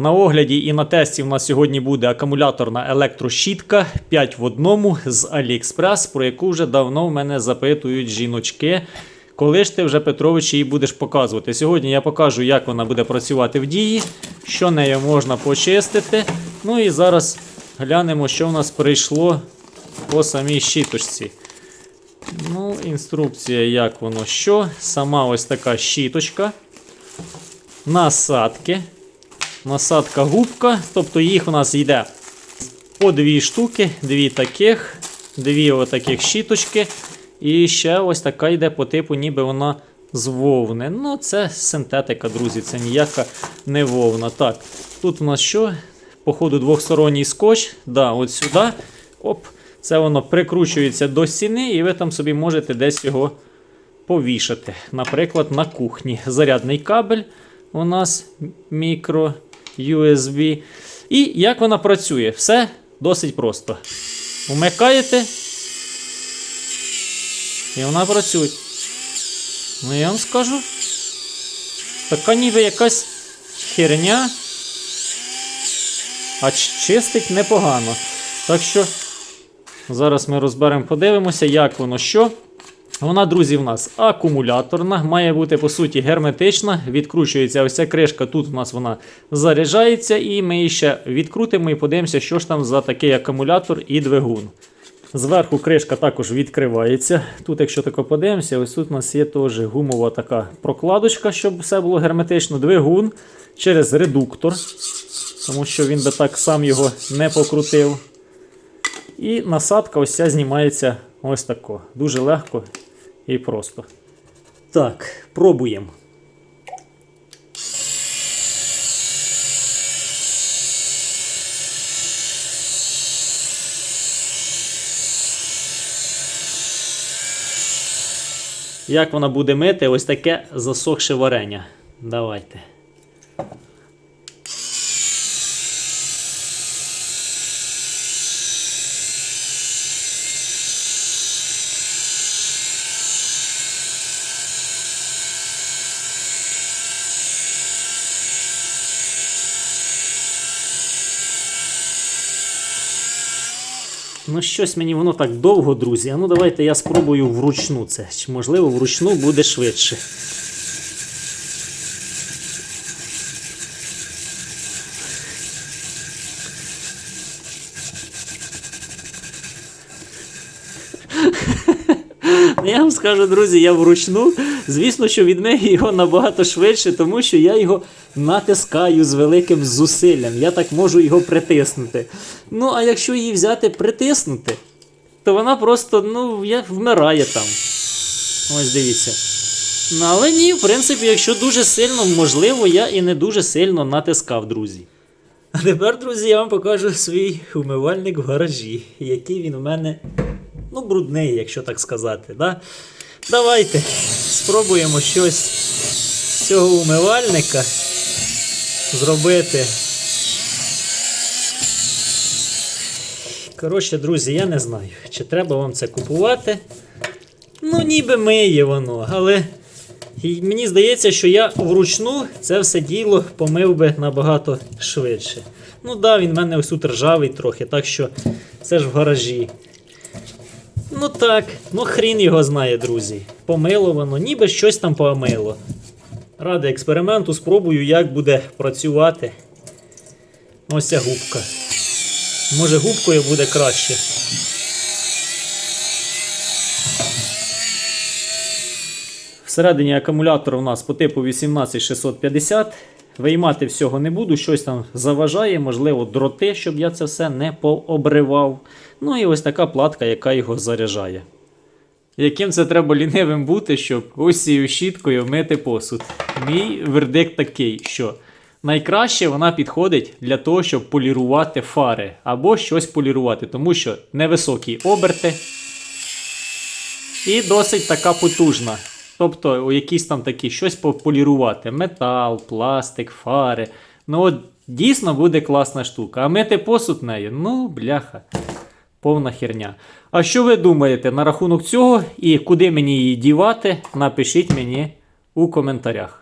На огляді і на тесті в нас сьогодні буде акумуляторна електрощітка 5 в одному з AliExpress, про яку вже давно в мене запитують жіночки. Коли ж ти вже Петрович її будеш показувати? Сьогодні я покажу, як вона буде працювати в дії, що нею можна почистити. Ну і зараз глянемо, що в нас прийшло по самій щіточці. Ну, інструкція, як воно що. Сама ось така щіточка. Насадки. Насадка губка. Тобто їх у нас йде по дві штуки, дві таких, дві отаких щіточки. І ще ось така йде по типу, ніби вона з вовни. Ну, це синтетика, друзі, це ніяка не вовна. Так, тут у нас що? Походу, двохсторонній скотч. Да, от сюди. Оп. Це воно прикручується до стіни, і ви там собі можете десь його повішати. Наприклад, на кухні. Зарядний кабель у нас мікро USB. І як вона працює? Все досить просто. Вмикаєте. І вона працює. Ну, я вам скажу. Така ніби якась херня. А чистить непогано. Так що зараз ми розберемо, подивимося, як воно що. Вона, друзі, в нас акумуляторна, має бути по суті герметична. Відкручується ось ця кришка. Тут у нас вона заряджається, і ми її ще відкрутимо і подивимося, що ж там за такий акумулятор і двигун. Зверху кришка також відкривається. Тут, якщо тако подивимося, ось тут у нас є теж гумова така прокладочка, щоб все було герметично. Двигун через редуктор, тому що він би так сам його не покрутив. І насадка ось ця знімається ось тако. Дуже легко і просто. Так, пробуємо. Як вона буде мити ось таке засохше варення. Давайте. Ну, щось мені воно так довго, друзі. А ну давайте я спробую вручну це. Чи, можливо, вручну буде швидше. Я вам скажу, друзі, я вручну. Звісно, що відмию його набагато швидше, тому що я його натискаю з великим зусиллям. Я так можу його притиснути. Ну, а якщо її взяти притиснути, то вона просто ну, вмирає там. Ось дивіться. Ну, але ні, в принципі, якщо дуже сильно, можливо, я і не дуже сильно натискав, друзі. А тепер, друзі, я вам покажу свій умивальник в гаражі, який він у мене ну, брудний, якщо так сказати. Да? Давайте спробуємо щось з цього умивальника зробити. Коротше, друзі, я не знаю, чи треба вам це купувати. Ну, ніби миє воно, але мені здається, що я вручну це все діло помив би набагато швидше. Ну да, він в мене ось тут ржавий трохи, так що це ж в гаражі. Ну так, ну хрін його знає, друзі. Помило воно, ніби щось там помило. Ради експерименту спробую, як буде працювати ось ця губка. Може губкою буде краще. Всередині акумулятор у нас по типу 18650. Виймати всього не буду, щось там заважає, можливо, дроти, щоб я це все не пообривав. Ну і ось така платка, яка його заряджає. Яким це треба лінивим бути, щоб ось цією щіткою мити посуд? Мій вердикт такий, що найкраще вона підходить для того, щоб полірувати фари або щось полірувати, тому що невисокі оберти і досить така потужна. Тобто, у якісь там такі щось пополірувати: метал, пластик, фари. Ну, от дійсно буде класна штука. А мити посуд нею, ну, бляха, повна херня. А що ви думаєте на рахунок цього і куди мені її дівати? Напишіть мені у коментарях.